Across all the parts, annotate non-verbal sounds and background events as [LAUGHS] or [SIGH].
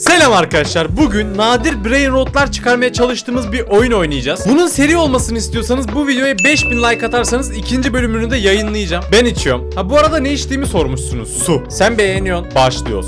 Selam arkadaşlar. Bugün nadir brain rotlar çıkarmaya çalıştığımız bir oyun oynayacağız. Bunun seri olmasını istiyorsanız bu videoya 5000 like atarsanız ikinci bölümünü de yayınlayacağım. Ben içiyorum. Ha bu arada ne içtiğimi sormuşsunuz. Su. Sen beğeniyorsun. Başlıyoruz.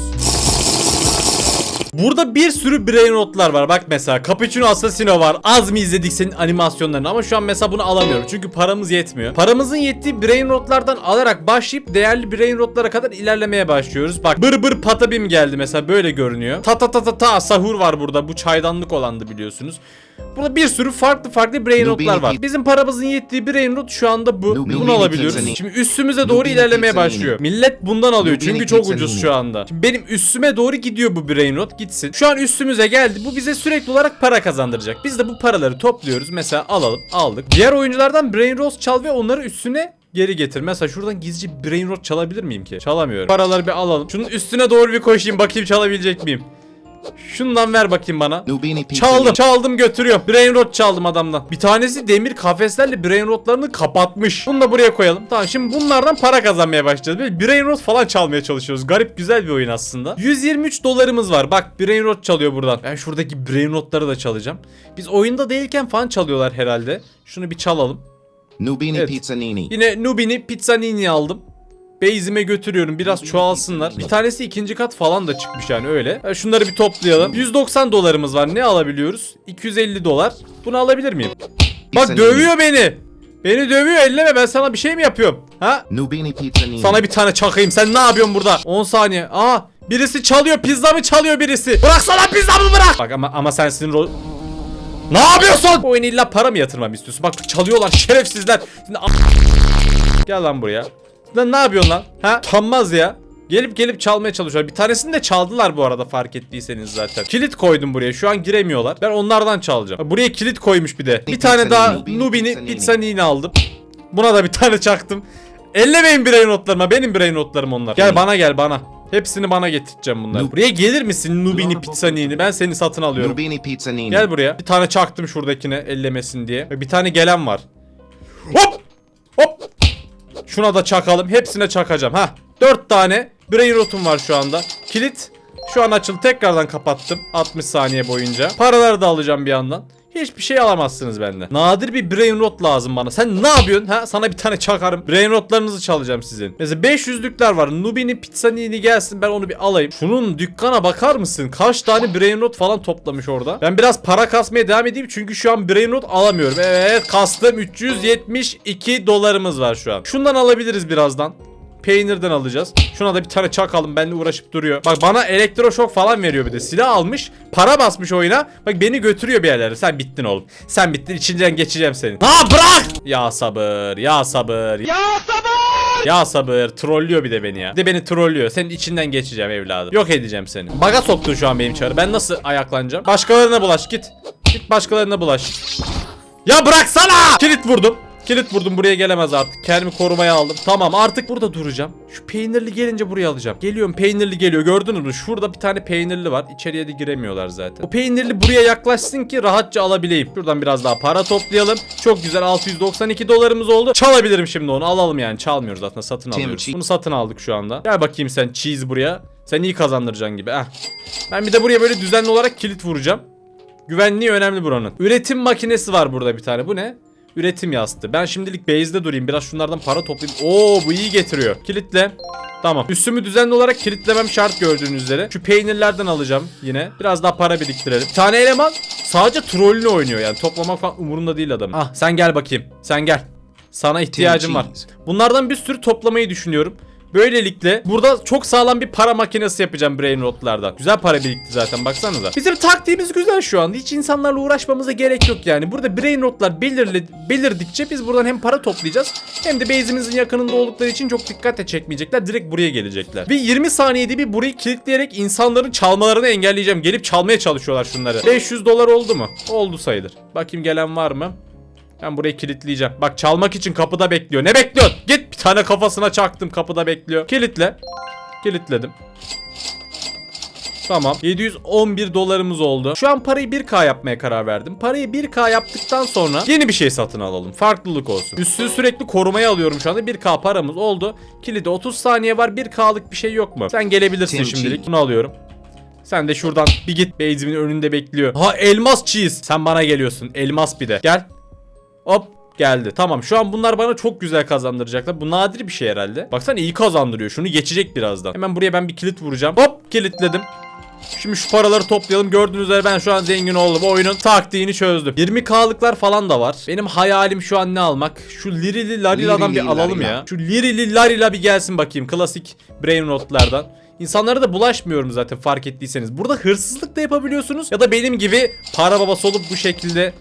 Burada bir sürü brain rotlar var. Bak mesela Cappuccino Assassino var. Az mı izledik senin animasyonlarını ama şu an mesela bunu alamıyorum. Çünkü paramız yetmiyor. Paramızın yettiği brain rotlardan alarak başlayıp değerli brain rotlara kadar ilerlemeye başlıyoruz. Bak bır bır patabim geldi mesela böyle görünüyor. Ta ta ta ta ta sahur var burada. Bu çaydanlık olandı biliyorsunuz. Burada bir sürü farklı farklı brain rotlar var. Bizim paramızın yettiği brain rot şu anda bu. Bunu alabiliyoruz. Şimdi üstümüze doğru ilerlemeye başlıyor. Millet bundan alıyor çünkü çok ucuz şu anda. Şimdi benim üstüme doğru gidiyor bu brain rot gitsin. Şu an üstümüze geldi. Bu bize sürekli olarak para kazandıracak. Biz de bu paraları topluyoruz. Mesela alalım aldık. Diğer oyunculardan brain rot çal ve onları üstüne geri getir. Mesela şuradan gizlice brain rot çalabilir miyim ki? Çalamıyorum. Paraları bir alalım. Şunun üstüne doğru bir koşayım bakayım çalabilecek miyim? Şundan ver bakayım bana. Çaldım, çaldım götürüyorum. Brain rot çaldım adamdan. Bir tanesi demir kafeslerle brain rotlarını kapatmış. Bunu da buraya koyalım. Tamam şimdi bunlardan para kazanmaya başlayacağız. Böyle brain rot falan çalmaya çalışıyoruz. Garip güzel bir oyun aslında. 123 dolarımız var. Bak brain rot çalıyor buradan. Ben şuradaki brain rotları da çalacağım. Biz oyunda değilken falan çalıyorlar herhalde. Şunu bir çalalım. Nubini Evet. pizzanini. Yine Nubini Pizzanini aldım. Base'ime götürüyorum biraz çoğalsınlar. Bir tanesi ikinci kat falan da çıkmış yani öyle. Ha, Şunları bir toplayalım. 190 dolarımız var. Ne alabiliyoruz? 250 dolar. Bunu alabilir miyim? Bak dövüyor beni. Beni dövüyor elleme ben sana bir şey mi yapıyorum? Ha? Nubini pizzanini. Sana bir tane çakayım. Sen ne yapıyorsun burada? 10 saniye. Aa birisi çalıyor. Pizza mı çalıyor birisi? Bıraksana pizzamı bırak. Bak ama ama sen sinir ol... Ne yapıyorsun? Bu oyunu illa para mı yatırmamı istiyorsun? Bak çalıyorlar şerefsizler. Şimdi Gel lan buraya. Lan ne yapıyorsun lan? Ha? Utanmaz ya. Gelip gelip çalmaya çalışıyorlar. Bir tanesini de çaldılar bu arada fark ettiyseniz zaten. Kilit koydum buraya. Şu an giremiyorlar. Ben onlardan çalacağım. Buraya kilit koymuş bir de. Bir tane daha Nubini, Pizzanini. Aldım. Buna da bir tane çaktım. Ellemeyin brain notlarıma. Benim brain notlarım onlar. Gel bana gel bana. Hepsini bana getireceğim bunları. Buraya gelir misin Nubini Pizzanini? Ben seni satın alıyorum. Nubini pizzanini. Gel buraya. Bir tane çaktım şuradakine ellemesin diye. Bir tane gelen var. Hop! Hop! Şuna da çakalım. Hepsine çakacağım. Ha. Dört tane brain rotum var şu anda. Kilit şu an açıldı. Tekrardan kapattım. 60 saniye boyunca. Paraları da alacağım bir yandan. Hiçbir şey alamazsınız benden. Nadir bir brain rot lazım bana. Sen ne yapıyorsun? Ha sana bir tane çakarım. Brain rotlarınızı çalacağım sizin. Mesela 500'lükler var. Nubini Pizzanini gelsin ben onu bir alayım. Şunun dükkana bakar mısın? Kaç tane brain rot falan toplamış orada. Ben biraz para kasmaya devam edeyim çünkü şu an brain rot alamıyorum. Evet kastım 372 dolarımız var şu an. Şundan alabiliriz birazdan. Peynirden alacağız. Şuna da bir tane çakalım. Benimle uğraşıp duruyor. Bak bana elektroşok falan veriyor bir de. Silah almış. Para basmış oyuna. Bak beni götürüyor bir yerlere. Sen bittin oğlum. Sen bittin. İçinden geçeceğim senin. Ha bırak! Ya sabır. Ya sabır. Ya sabır! Ya sabır. Trollüyor bir de beni ya. Bir de beni trollüyor. Senin içinden geçeceğim evladım. Yok edeceğim seni. Baga soktun şu an benim çarı. Ben nasıl ayaklanacağım? Başkalarına bulaş git. Git başkalarına bulaş. Ya bıraksana! Kilit vurdum. Kilit vurdum buraya gelemez artık. Kendimi korumaya aldım. Tamam artık burada duracağım. Şu peynirli gelince buraya alacağım. Geliyorum peynirli geliyor gördünüz mü? Şurada bir tane peynirli var. İçeriye de giremiyorlar zaten. O peynirli buraya yaklaşsın ki rahatça alabileyim. Şuradan biraz daha para toplayalım. Çok güzel 692 dolarımız oldu. Çalabilirim şimdi onu alalım yani. Çalmıyoruz zaten satın alıyoruz. Bunu satın aldık şu anda. Gel bakayım sen cheese buraya. Sen iyi kazandıracaksın gibi. Heh. Ben bir de buraya böyle düzenli olarak kilit vuracağım. Güvenliği önemli buranın. Üretim makinesi var burada bir tane. Bu ne? Üretim yastığı. Ben şimdilik base'de durayım. Biraz şunlardan para toplayayım. Oo bu iyi getiriyor. Kilitle. Tamam. Üstümü düzenli olarak kilitlemem şart gördüğünüz üzere. Şu peynirlerden alacağım yine. Biraz daha para biriktirelim. Bir tane eleman sadece trollünü oynuyor yani. Toplamak falan umurunda değil adamın. Ah sen gel bakayım. Sen gel. Sana ihtiyacım var. Bunlardan bir sürü toplamayı düşünüyorum. Böylelikle burada çok sağlam bir para makinesi yapacağım brain rotlardan. Güzel para birikti zaten baksanıza. Bizim taktiğimiz güzel şu anda. Hiç insanlarla uğraşmamıza gerek yok yani. Burada brain rotlar belirli, belirdikçe biz buradan hem para toplayacağız hem de base'imizin yakınında oldukları için çok dikkat de çekmeyecekler. Direkt buraya gelecekler. Ve 20 saniyede bir burayı kilitleyerek insanların çalmalarını engelleyeceğim. Gelip çalmaya çalışıyorlar şunları. 500 dolar oldu mu? Oldu sayılır. Bakayım gelen var mı? Ben burayı kilitleyeceğim. Bak çalmak için kapıda bekliyor. Ne bekliyorsun? Git bir tane kafasına çaktım kapıda bekliyor. Kilitle. Kilitledim. Tamam. 711 dolarımız oldu. Şu an parayı 1K yapmaya karar verdim. Parayı 1K yaptıktan sonra yeni bir şey satın alalım. Farklılık olsun. Üstünü sürekli korumaya alıyorum şu anda. 1K paramız oldu. Kilide 30 saniye var. 1K'lık bir şey yok mu? Sen gelebilirsin şimdilik. Bunu alıyorum. Sen de şuradan bir git. Base'imin önünde bekliyor. Ha elmas cheese. Sen bana geliyorsun. Elmas bir de. Gel. Hop geldi. Tamam şu an bunlar bana çok güzel kazandıracaklar. Bu nadir bir şey herhalde. Baksana iyi kazandırıyor. Şunu geçecek birazdan. Hemen buraya ben bir kilit vuracağım. Hop kilitledim. Şimdi şu paraları toplayalım. Gördüğünüz üzere ben şu an zengin oldum. Oyunun taktiğini çözdüm. 20k'lıklar falan da var. Benim hayalim şu an ne almak? Şu Lirili Larila'dan bir alalım ya. Şu Lirili Larila bir gelsin bakayım. Klasik Brain Rot'lardan. İnsanlara da bulaşmıyorum zaten fark ettiyseniz. Burada hırsızlık da yapabiliyorsunuz. Ya da benim gibi para babası olup bu şekilde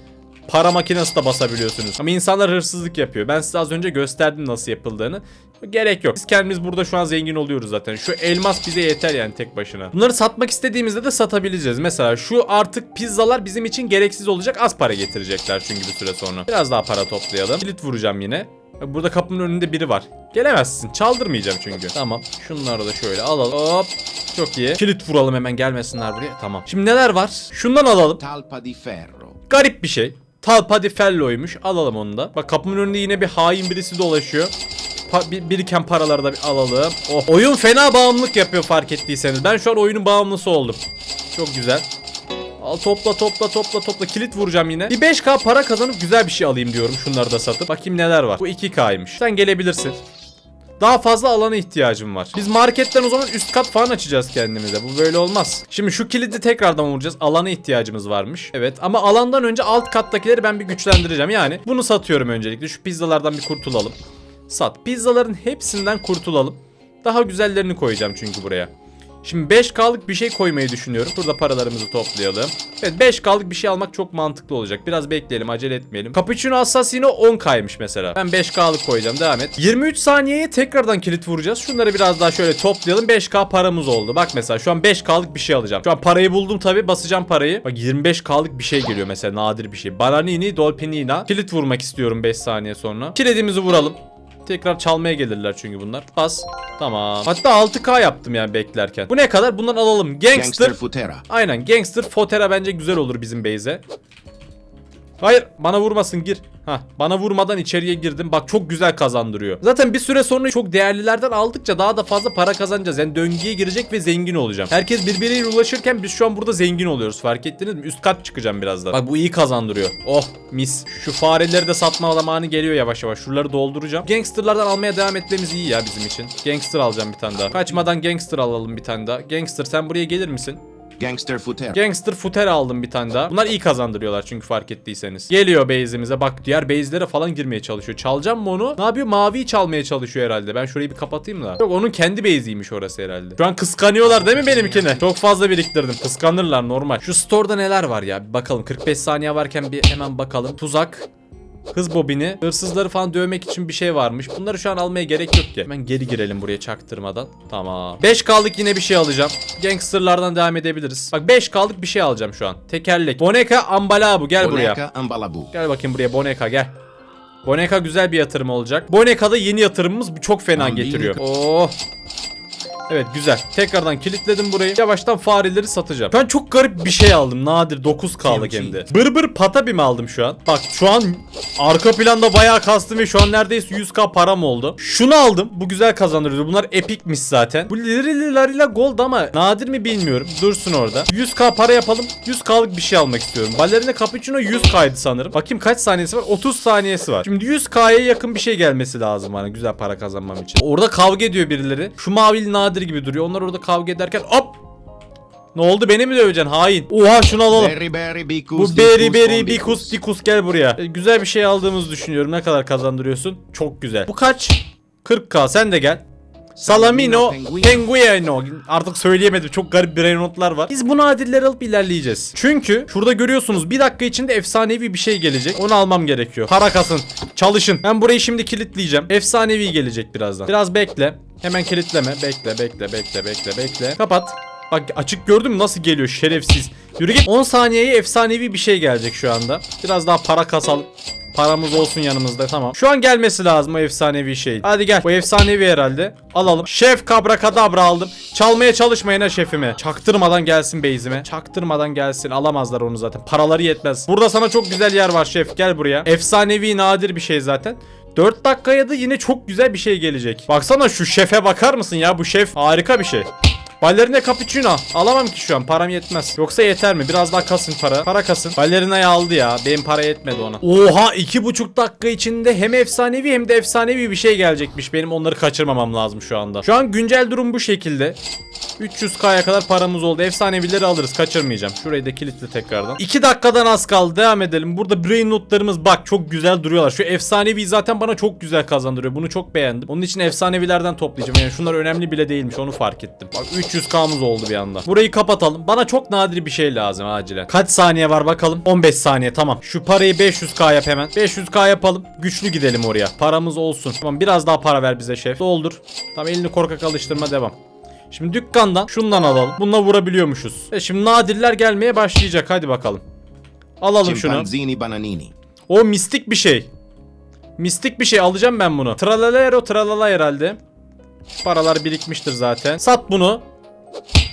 para makinesi de basabiliyorsunuz. Ama insanlar hırsızlık yapıyor. Ben size az önce gösterdim nasıl yapıldığını. Gerek yok. Biz kendimiz burada şu an zengin oluyoruz zaten. Şu elmas bize yeter yani tek başına. Bunları satmak istediğimizde de satabileceğiz. Mesela şu artık pizzalar bizim için gereksiz olacak. Az para getirecekler çünkü bir süre sonra. Biraz daha para toplayalım. Kilit vuracağım yine. Burada kapının önünde biri var. Gelemezsin. Çaldırmayacağım çünkü. Tamam. Şunları da şöyle alalım. Hop. Çok iyi. Kilit vuralım hemen gelmesinler buraya. Tamam. Şimdi neler var? Şundan alalım. Talpa di ferro. Garip bir şey. Talpa di Fello'ymuş. Alalım onu da. Bak kapımın önünde yine bir hain birisi dolaşıyor. Pa- bir- biriken paraları da bir alalım. Oh. Oyun fena bağımlılık yapıyor fark ettiyseniz. Ben şu an oyunun bağımlısı oldum. Çok güzel. Al topla topla topla topla kilit vuracağım yine. Bir 5k para kazanıp güzel bir şey alayım diyorum şunları da satıp. Bakayım neler var. Bu 2k'ymış. Sen gelebilirsin. Daha fazla alana ihtiyacım var. Biz marketten o zaman üst kat falan açacağız kendimize. Bu böyle olmaz. Şimdi şu kilidi tekrardan vuracağız. Alana ihtiyacımız varmış. Evet ama alandan önce alt kattakileri ben bir güçlendireceğim. Yani bunu satıyorum öncelikle. Şu pizzalardan bir kurtulalım. Sat. Pizzaların hepsinden kurtulalım. Daha güzellerini koyacağım çünkü buraya. Şimdi 5K'lık bir şey koymayı düşünüyorum. Burada paralarımızı toplayalım. Evet 5K'lık bir şey almak çok mantıklı olacak. Biraz bekleyelim acele etmeyelim. Cappuccino Assassino 10K'ymış mesela. Ben 5K'lık koyacağım devam et. 23 saniyeye tekrardan kilit vuracağız. Şunları biraz daha şöyle toplayalım. 5K paramız oldu. Bak mesela şu an 5K'lık bir şey alacağım. Şu an parayı buldum tabi basacağım parayı. Bak 25K'lık bir şey geliyor mesela nadir bir şey. Bananini Dolpinina. Kilit vurmak istiyorum 5 saniye sonra. Kilidimizi vuralım. Tekrar çalmaya gelirler çünkü bunlar. Bas. Tamam. Hatta 6K yaptım yani beklerken. Bu ne kadar? Bundan alalım. Gangster. Gangster futera. Aynen. Gangster Fotera bence güzel olur bizim base'e. Hayır bana vurmasın gir. Ha bana vurmadan içeriye girdim. Bak çok güzel kazandırıyor. Zaten bir süre sonra çok değerlilerden aldıkça daha da fazla para kazanacağız. Yani döngüye girecek ve zengin olacağım. Herkes birbiriyle ulaşırken biz şu an burada zengin oluyoruz. Fark ettiniz mi? Üst kat çıkacağım birazdan. Bak bu iyi kazandırıyor. Oh mis. Şu fareleri de satma zamanı geliyor yavaş yavaş. Şuraları dolduracağım. Gangsterlardan almaya devam etmemiz iyi ya bizim için. Gangster alacağım bir tane daha. Kaçmadan gangster alalım bir tane daha. Gangster sen buraya gelir misin? Gangster futera. Gangster Futer aldım bir tane daha. Bunlar iyi kazandırıyorlar çünkü fark ettiyseniz. Geliyor base'imize. Bak diğer base'lere falan girmeye çalışıyor. Çalacağım mı onu? Ne yapıyor? Maviyi çalmaya çalışıyor herhalde. Ben şurayı bir kapatayım da. Yok onun kendi base'iymiş orası herhalde. Şu an kıskanıyorlar değil mi benimkine? Çok fazla biriktirdim. Kıskanırlar normal. Şu store'da neler var ya? Bir bakalım. 45 saniye varken bir hemen bakalım. Tuzak. Hız bobini, hırsızları falan dövmek için bir şey varmış. Bunları şu an almaya gerek yok ki. Hemen geri girelim buraya çaktırmadan. Tamam. 5K'lık yine bir şey alacağım. Gangsterlardan devam edebiliriz. Bak 5K'lık bir şey alacağım şu an. Tekerlek. Boneka ambalabu gel buraya. Boneca ambalabu. Gel bakayım buraya Boneka gel. Boneka güzel bir yatırım olacak. Boneka'da yeni yatırımımız çok fena getiriyor. Oh. Evet güzel. Tekrardan kilitledim burayı. Yavaştan fareleri satacağım. An çok garip bir şey aldım. Nadir 9K'lık hem de. Bır bır patabi mi aldım şu an? Bak şu an arka planda bayağı kastım ve şu an neredeyse 100K param oldu. Şunu aldım. Bu güzel kazandırıyor. Bunlar epikmiş zaten. Bu lirili larila gold ama nadir mi bilmiyorum. Dursun orada. 100K para yapalım. 100K'lık bir şey almak istiyorum. Ballerina Cappuccino 100K'ydı sanırım. Bakayım kaç saniyesi var? 30 saniyesi var. Şimdi 100K'ya yakın bir şey gelmesi lazım bana güzel para kazanmam için. Orada kavga ediyor birileri. Şu mavili nadir gibi duruyor. Onlar orada kavga ederken hop ne oldu beni mi döveceksin hain? Oha şunu alalım. Berry berry bikus. Bu beri beri bikus dikus gel buraya. E, güzel bir şey aldığımızı düşünüyorum. Ne kadar kazandırıyorsun? Çok güzel. Bu kaç? 40k sen de gel. Salamino Penguino. Artık söyleyemedim. Çok garip bir notlar var. Biz bu nadirleri alıp ilerleyeceğiz. Çünkü şurada görüyorsunuz bir dakika içinde efsanevi bir şey gelecek. Onu almam gerekiyor. Para kasın. Çalışın. Ben burayı şimdi kilitleyeceğim. Efsanevi gelecek birazdan. Biraz bekle. Hemen kilitleme. Bekle bekle bekle bekle bekle. Kapat. Bak açık gördün mü nasıl geliyor şerefsiz. Yürü git. 10 saniyeye efsanevi bir şey gelecek şu anda. Biraz daha para kasalım. Paramız olsun yanımızda tamam. Şu an gelmesi lazım o efsanevi şey. Hadi gel. Bu efsanevi herhalde. Alalım. Şef kabra kadabra aldım. Çalmaya çalışmayın ha şefime. Çaktırmadan gelsin base'ime. Çaktırmadan gelsin. Alamazlar onu zaten. Paraları yetmez. Burada sana çok güzel yer var şef. Gel buraya. Efsanevi nadir bir şey zaten. 4 dakikaya da yine çok güzel bir şey gelecek. Baksana şu şefe bakar mısın ya? Bu şef harika bir şey. Ballerina cappuccino. Alamam ki şu an. Param yetmez. Yoksa yeter mi? Biraz daha kasın para. Para kasın. Ballerina'yı aldı ya. Benim para yetmedi ona. Oha iki buçuk dakika içinde hem efsanevi hem de efsanevi bir şey gelecekmiş. Benim onları kaçırmamam lazım şu anda. Şu an güncel durum bu şekilde. 300k'ya kadar paramız oldu. Efsanevileri alırız. Kaçırmayacağım. Şurayı da kilitle tekrardan. 2 dakikadan az kaldı. Devam edelim. Burada brain notlarımız bak çok güzel duruyorlar. Şu efsanevi zaten bana çok güzel kazandırıyor. Bunu çok beğendim. Onun için efsanevilerden toplayacağım. Yani şunlar önemli bile değilmiş. Onu fark ettim. Bak 300k'mız oldu bir anda. Burayı kapatalım. Bana çok nadir bir şey lazım acilen. Kaç saniye var bakalım? 15 saniye tamam. Şu parayı 500k yap hemen. 500k yapalım. Güçlü gidelim oraya. Paramız olsun. Tamam biraz daha para ver bize şef. Doldur. Tamam elini korkak alıştırma devam. Şimdi dükkandan şundan alalım. Bununla vurabiliyormuşuz. E şimdi nadirler gelmeye başlayacak. Hadi bakalım. Alalım şunu. O mistik bir şey. Mistik bir şey alacağım ben bunu. Tralalero tralala herhalde. Paralar birikmiştir zaten. Sat bunu.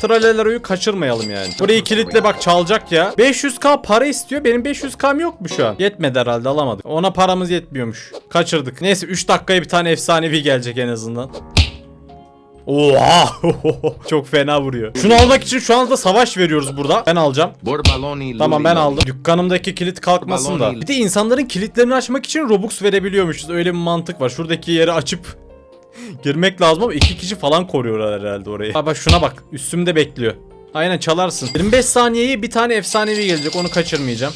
Tralalero'yu kaçırmayalım yani. Burayı kilitle bak çalacak ya. 500k para istiyor. Benim 500k'm yok mu şu an? Yetmedi herhalde alamadık. Ona paramız yetmiyormuş. Kaçırdık. Neyse 3 dakikaya bir tane efsanevi gelecek en azından. Oha! [LAUGHS] Çok fena vuruyor. Şunu almak için şu anda savaş veriyoruz burada. Ben alacağım. Tamam ben aldım. Dükkanımdaki kilit kalkmasın da. Bir de insanların kilitlerini açmak için Robux verebiliyormuşuz. Öyle bir mantık var. Şuradaki yeri açıp girmek lazım ama iki kişi falan koruyorlar herhalde orayı. Bak şuna bak. Üstümde bekliyor. Aynen çalarsın. 25 saniyeye bir tane efsanevi gelecek. Onu kaçırmayacağım.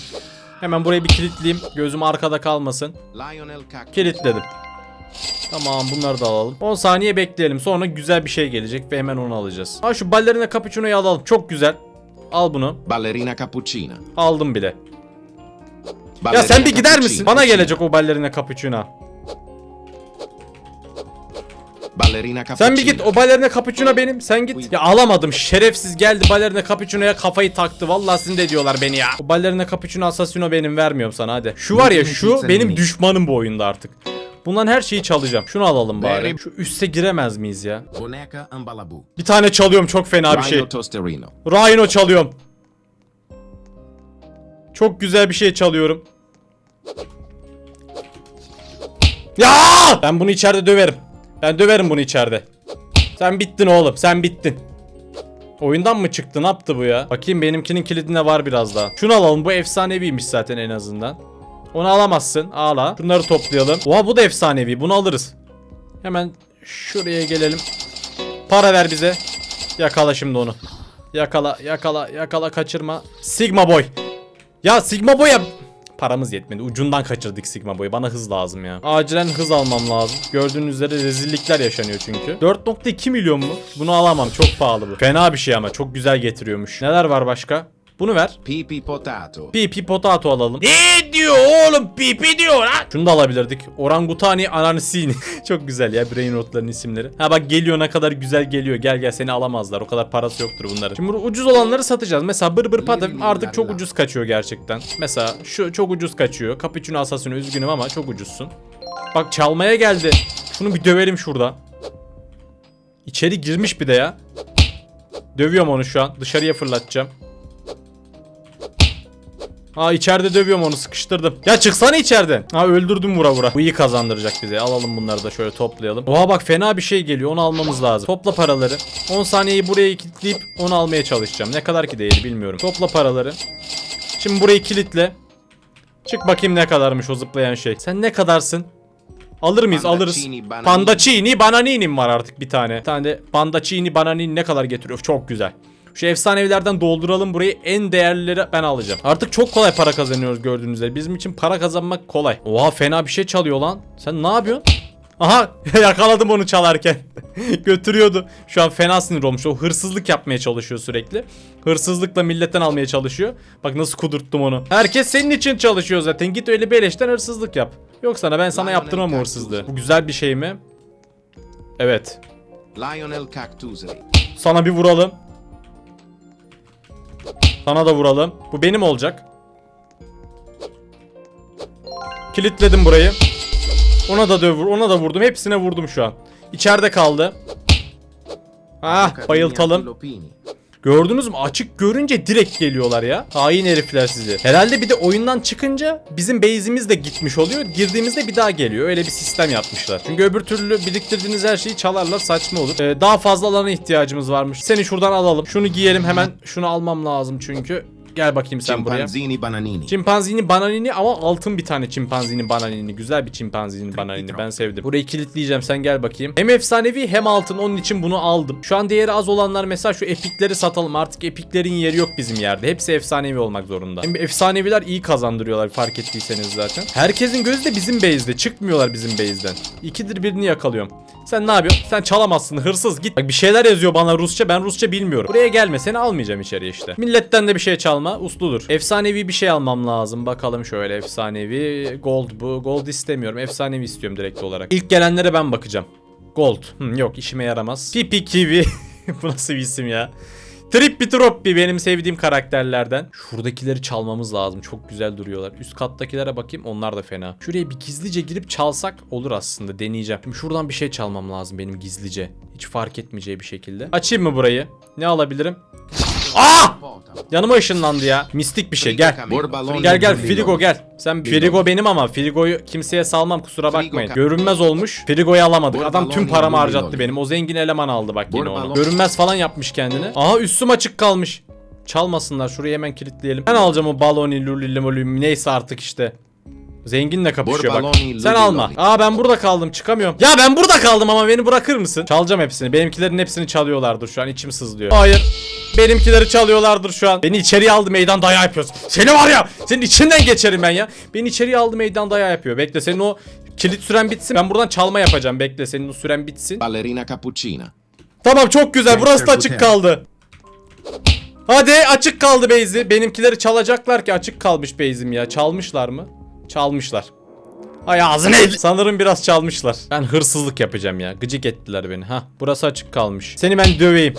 Hemen burayı bir kilitleyeyim. Gözüm arkada kalmasın. Kilitledim. Tamam bunları da alalım. 10 saniye bekleyelim. Sonra güzel bir şey gelecek ve hemen onu alacağız. Ha şu ballerina cappuccino'yu alalım. Çok güzel. Al bunu. Ballerina cappuccina. Aldım bile. Ya Ballerina sen bir gider misin? Bana gelecek o ballerina cappuccino. Sen bir git o ballerina cappuccino benim. Sen git. Ya alamadım. Şerefsiz geldi ballerina cappuccino'ya kafayı taktı. Vallahi sizin de diyorlar beni ya. O ballerina cappuccino assassino benim vermiyorum sana hadi. Şu var ya şu benim düşmanım bu oyunda artık. Bundan her şeyi çalacağım. Şunu alalım bari. Şu üste giremez miyiz ya? Bir tane çalıyorum çok fena bir şey. Rhino çalıyorum. Çok güzel bir şey çalıyorum. Ya! Ben bunu içeride döverim. Ben döverim bunu içeride. Sen bittin oğlum. Sen bittin. Oyundan mı çıktı? Ne yaptı bu ya? Bakayım benimkinin kilidinde var biraz daha. Şunu alalım. Bu efsaneviymiş zaten en azından. Onu alamazsın. Ağla. Şunları toplayalım. Oha bu da efsanevi. Bunu alırız. Hemen şuraya gelelim. Para ver bize. Yakala şimdi onu. Yakala, yakala, yakala, kaçırma. Sigma Boy. Ya Sigma Boy'a paramız yetmedi. Ucundan kaçırdık Sigma Boy'u. Bana hız lazım ya. Acilen hız almam lazım. Gördüğünüz üzere rezillikler yaşanıyor çünkü. 4.2 milyon mu? Bunu alamam. Çok pahalı bu. Fena bir şey ama. Çok güzel getiriyormuş. Neler var başka? Bunu ver. Pipi potato. Pipi potato alalım. Ne diyor oğlum? Pipi diyor lan. Şunu da alabilirdik. Orangutani ananisini. [LAUGHS] Çok güzel ya brain rotların isimleri. Ha bak geliyor ne kadar güzel geliyor. Gel gel seni alamazlar. O kadar parası yoktur bunların. Şimdi bu ucuz olanları satacağız. Mesela bır bır pata artık çok ucuz kaçıyor gerçekten. Mesela şu çok ucuz kaçıyor. Cappuccino Assassino üzgünüm ama çok ucuzsun. Bak çalmaya geldi. Şunu bir dövelim şurada. İçeri girmiş bir de ya. Dövüyorum onu şu an. Dışarıya fırlatacağım. Aa içeride dövüyorum onu sıkıştırdım. Ya çıksana içeriden. Ha öldürdüm vura vura. Bu iyi kazandıracak bize. Alalım bunları da şöyle toplayalım. Oha bak fena bir şey geliyor. Onu almamız lazım. Topla paraları. 10 saniyeyi buraya kilitleyip onu almaya çalışacağım. Ne kadar ki değeri bilmiyorum. Topla paraları. Şimdi burayı kilitle. Çık bakayım ne kadarmış o zıplayan şey. Sen ne kadarsın? Alır mıyız? Alırız. Pandaccini, bananini. Pandaccini, bananinim var artık bir tane. Bir tane de pandaccini, bananini ne kadar getiriyor? Çok güzel. Şu efsanevilerden dolduralım burayı. En değerlileri ben alacağım. Artık çok kolay para kazanıyoruz gördüğünüz üzere. Bizim için para kazanmak kolay. Oha fena bir şey çalıyor lan. Sen ne yapıyorsun? Aha [LAUGHS] yakaladım onu çalarken. [LAUGHS] Götürüyordu. Şu an fena sinir olmuş. O hırsızlık yapmaya çalışıyor sürekli. Hırsızlıkla milletten almaya çalışıyor. Bak nasıl kudurttum onu. Herkes senin için çalışıyor zaten. Git öyle beleşten hırsızlık yap. Yok sana ben sana yaptırmam hırsızlığı. Bu güzel bir şey mi? Evet. Lionel Cactusri. Sana bir vuralım. Sana da vuralım. Bu benim olacak. Kilitledim burayı. Ona da dövür, ona da vurdum. Hepsine vurdum şu an. İçeride kaldı. Ah, bayıltalım. Gördünüz mü? Açık görünce direkt geliyorlar ya. Hain herifler sizi. Herhalde bir de oyundan çıkınca bizim base'imiz de gitmiş oluyor. Girdiğimizde bir daha geliyor. Öyle bir sistem yapmışlar. Çünkü öbür türlü biriktirdiğiniz her şeyi çalarlar saçma olur. Ee, daha fazla alana ihtiyacımız varmış. Seni şuradan alalım. Şunu giyelim hemen. Şunu almam lazım çünkü. Gel bakayım sen buraya. Chimpanzini bananini. Çimpanzini bananini ama altın bir tane çimpanzini bananini. Güzel bir çimpanzini bananini ben sevdim. Burayı kilitleyeceğim sen gel bakayım. Hem efsanevi hem altın onun için bunu aldım. Şu an değeri az olanlar mesela şu epikleri satalım. Artık epiklerin yeri yok bizim yerde. Hepsi efsanevi olmak zorunda. Hem efsaneviler iyi kazandırıyorlar fark ettiyseniz zaten. Herkesin gözü de bizim base'de. Çıkmıyorlar bizim base'den. İkidir birini yakalıyorum. Sen ne yapıyorsun? Sen çalamazsın hırsız git. Bak bir şeyler yazıyor bana Rusça ben Rusça bilmiyorum. Buraya gelme seni almayacağım içeriye işte. Milletten de bir şey çalma usludur. Efsanevi bir şey almam lazım. Bakalım şöyle efsanevi. Gold bu. Gold istemiyorum. Efsanevi istiyorum direkt olarak. İlk gelenlere ben bakacağım. Gold. Hmm, yok işime yaramaz. Pipi Kiwi. [LAUGHS] bu nasıl bir isim ya? Trippi Troppi benim sevdiğim karakterlerden. Şuradakileri çalmamız lazım. Çok güzel duruyorlar. Üst kattakilere bakayım. Onlar da fena. Şuraya bir gizlice girip çalsak olur aslında. Deneyeceğim. Şimdi şuradan bir şey çalmam lazım benim gizlice. Hiç fark etmeyeceği bir şekilde. Açayım mı burayı? Ne alabilirim? Aa! Yanıma ışınlandı ya. Mistik bir şey. Gel. Gel gel Frigo. Gel. Sen Frigo benim ama Frigo'yu kimseye salmam kusura bakmayın. Görünmez olmuş. Frigo'yu alamadık. Adam tüm paramı harcattı benim. O zengin eleman aldı bak yine onu. Görünmez falan yapmış kendini. Aha üstüm açık kalmış. Çalmasınlar şurayı hemen kilitleyelim. Ben alacağım o baloni lulli limoli neyse artık işte. Zenginle kapışıyor bak. Sen alma. Aa ben burada kaldım çıkamıyorum. Ya ben burada kaldım ama beni bırakır mısın? Çalacağım hepsini. Benimkilerin hepsini çalıyorlardır şu an içim sızlıyor. Hayır. Benimkileri çalıyorlardır şu an. Beni içeriye aldı meydan dayağı yapıyorsun. Seni var ya senin içinden geçerim ben ya. Beni içeriye aldı meydan dayağı yapıyor. Bekle senin o kilit süren bitsin. Ben buradan çalma yapacağım. Bekle senin o süren bitsin. Ballerina cappuccina. Tamam çok güzel. Burası da açık kaldı. Hadi açık kaldı Beyzi. Benimkileri çalacaklar ki açık kalmış Beyzim ya. Çalmışlar mı? Çalmışlar. Ay ağzını Sanırım biraz çalmışlar. Ben hırsızlık yapacağım ya. Gıcık ettiler beni. Ha, burası açık kalmış. Seni ben döveyim.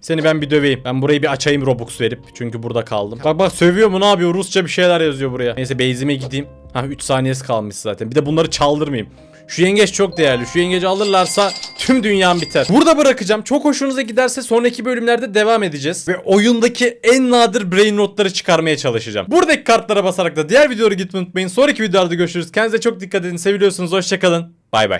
Seni ben bir döveyim. Ben burayı bir açayım Robux verip. Çünkü burada kaldım. Bak bak sövüyor mu ne yapıyor? Rusça bir şeyler yazıyor buraya. Neyse base'ime gideyim. Ha 3 saniyesi kalmış zaten. Bir de bunları çaldırmayayım. Şu yengeç çok değerli. Şu yengeci alırlarsa tüm dünyam biter. Burada bırakacağım. Çok hoşunuza giderse sonraki bölümlerde devam edeceğiz. Ve oyundaki en nadir brain notları çıkarmaya çalışacağım. Buradaki kartlara basarak da diğer videoları gitmeyi unutmayın. Sonraki videolarda görüşürüz. Kendinize çok dikkat edin. Seviliyorsunuz. Hoşçakalın. Bay bay.